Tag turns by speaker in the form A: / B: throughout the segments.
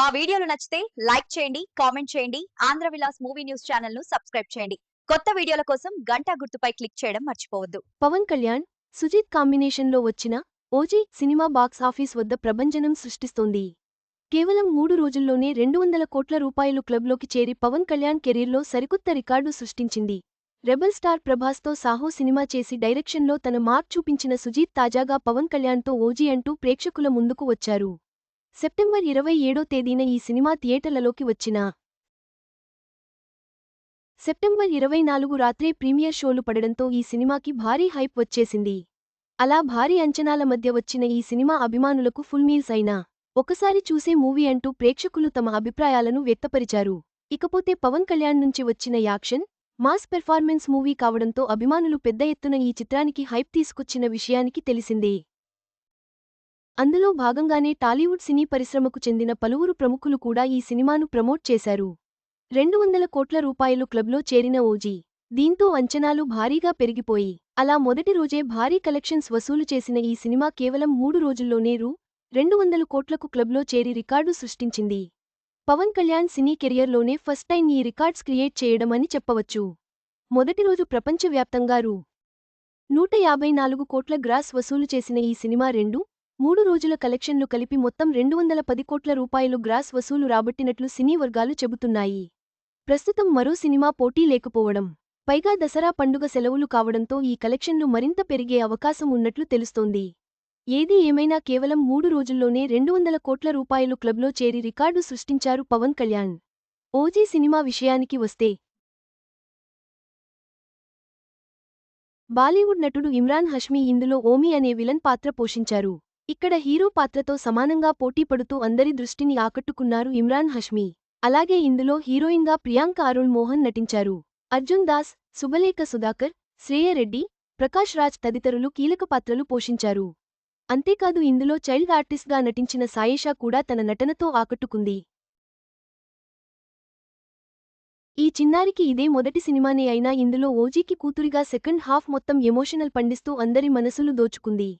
A: మా వీడియోలు నచ్చితే లైక్ చేయండి కామెంట్ చేయండి ఆంధ్ర విలాస్ మూవీ న్యూస్ ఛానల్ను సబ్స్క్రైబ్ చేయండి. కొత్త వీడియోల కోసం గంట గుర్తుపై క్లిక్ చేయడం మర్చిపోవద్దు.
B: పవన్ కళ్యాణ్ సుజిత్ కాంబినేషన్లో వచ్చిన ఓజీ సినిమా బాక్స్ ఆఫీస్ వద్ద ప్రభంజనం సృష్టిస్తోంది. కేవలం మూడు రోజుల్లోనే రెండు వందల కోట్ల రూపాయలు క్లబ్లోకి చేరి పవన్ కళ్యాణ్ కెరీర్లో సరికొత్త రికార్డు సృష్టించింది. రెబల్ స్టార్ ప్రభాస్తో సాహో సినిమా చేసి డైరెక్షన్లో తన మార్క్ చూపించిన సుజీత్ తాజాగా పవన్ కళ్యాణ్తో ఓజీ అంటూ ప్రేక్షకుల ముందుకు వచ్చారు. సెప్టెంబర్ ఇరవై ఏడో తేదీన ఈ సినిమా థియేటర్లలోకి వచ్చిన. సెప్టెంబర్ ఇరవై నాలుగు రాత్రే ప్రీమియర్ షోలు పడడంతో ఈ సినిమాకి భారీ హైప్ వచ్చేసింది. అలా భారీ అంచనాల మధ్య వచ్చిన ఈ సినిమా అభిమానులకు ఫుల్ మీల్స్ అయినా. ఒకసారి చూసే మూవీ అంటూ ప్రేక్షకులు తమ అభిప్రాయాలను వ్యక్తపరిచారు. ఇకపోతే పవన్ కళ్యాణ్ నుంచి వచ్చిన యాక్షన్ మాస్ పెర్ఫార్మెన్స్ మూవీ కావడంతో అభిమానులు పెద్ద ఎత్తున ఈ చిత్రానికి హైప్ తీసుకొచ్చిన విషయానికి తెలిసిందే. అందులో భాగంగానే టాలీవుడ్ సినీ పరిశ్రమకు చెందిన పలువురు ప్రముఖులు కూడా ఈ సినిమాను ప్రమోట్ చేశారు. రెండు వందల కోట్ల రూపాయలు క్లబ్లో చేరిన ఓజీ దీంతో అంచనాలు భారీగా పెరిగిపోయి అలా మొదటి రోజే భారీ కలెక్షన్స్ వసూలు చేసిన ఈ సినిమా కేవలం మూడు రోజుల్లోనే రూ. రెండు వందల కోట్లకు క్లబ్లో చేరి రికార్డు సృష్టించింది. పవన్ కళ్యాణ్ సినీ కెరియర్లోనే ఫస్ట్ టైం ఈ రికార్డ్స్ క్రియేట్ చేయడం అని చెప్పవచ్చు. మొదటి రోజు ప్రపంచవ్యాప్తంగా రూ. నూట యాభై నాలుగు కోట్ల గ్రాస్ వసూలు చేసిన ఈ సినిమా రెండు మూడు రోజుల కలెక్షన్లు కలిపి మొత్తం రెండు వందల పది కోట్ల రూపాయలు గ్రాస్ వసూలు రాబట్టినట్లు సినీ వర్గాలు చెబుతున్నాయి. ప్రస్తుతం మరో సినిమా పోటీ లేకపోవడం పైగా దసరా పండుగ సెలవులు కావడంతో ఈ కలెక్షన్లు మరింత పెరిగే అవకాశం ఉన్నట్లు తెలుస్తోంది. ఏది ఏమైనా కేవలం మూడు రోజుల్లోనే రెండు వందల కోట్ల రూపాయలు క్లబ్లో చేరి రికార్డు సృష్టించారు పవన్ కళ్యాణ్. ఓజీ సినిమా విషయానికి వస్తే బాలీవుడ్ నటుడు ఇమ్రాన్ హష్మీ ఇందులో ఓమీ అనే విలన్ పాత్ర పోషించారు. ఇక్కడ హీరో పాత్రతో సమానంగా పోటీ పడుతూ అందరి దృష్టిని ఆకట్టుకున్నారు ఇమ్రాన్ హష్మీ. అలాగే ఇందులో హీరోయిన్గా ప్రియాంక అరుణ్ మోహన్ నటించారు. అర్జున్ దాస్ సుబలేఖ సుధాకర్ శ్రేయరెడ్డి ప్రకాష్ రాజ్ తదితరులు కీలక పాత్రలు పోషించారు. అంతేకాదు ఇందులో చైల్డ్ ఆర్టిస్ట్గా నటించిన సాయేషా కూడా తన నటనతో ఆకట్టుకుంది. ఈ చిన్నారికి ఇదే మొదటి సినిమానే అయినా ఇందులో ఓజీకి కూతురిగా సెకండ్ హాఫ్ మొత్తం ఎమోషనల్ పండిస్తూ అందరి మనసులు దోచుకుంది.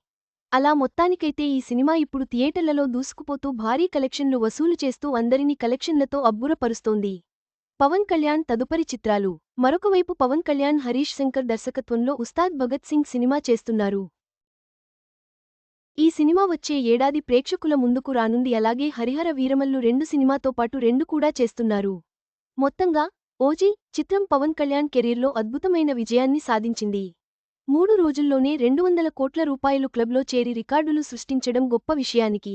B: అలా మొత్తానికైతే ఈ సినిమా ఇప్పుడు థియేటర్లలో దూసుకుపోతూ భారీ కలెక్షన్లు వసూలు చేస్తూ అందరినీ కలెక్షన్లతో అబ్బురపరుస్తోంది. పవన్ కళ్యాణ్ తదుపరి చిత్రాలు. మరొకవైపు పవన్ కళ్యాణ్ హరీష్ శంకర్ దర్శకత్వంలో ఉస్తాద్ భగత్ సింగ్ సినిమా చేస్తున్నారు. ఈ సినిమా వచ్చే ఏడాది ప్రేక్షకుల ముందుకు రానుంది. అలాగే హరిహర వీరమల్లు రెండు సినిమాతో పాటు రెండు కూడా చేస్తున్నారు. మొత్తంగా ఓజీ చిత్రం పవన్ కళ్యాణ్ కెరీర్లో అద్భుతమైన విజయాన్ని సాధించింది. మూడు రోజుల్లోనే రెండు వందల కోట్ల రూపాయలు క్లబ్లో చేరి రికార్డులు సృష్టించడం గొప్ప విషయానికి.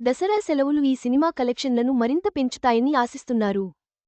B: దసరా సెలవులు ఈ సినిమా కలెక్షన్లను మరింత పెంచుతాయని ఆశిస్తున్నారు.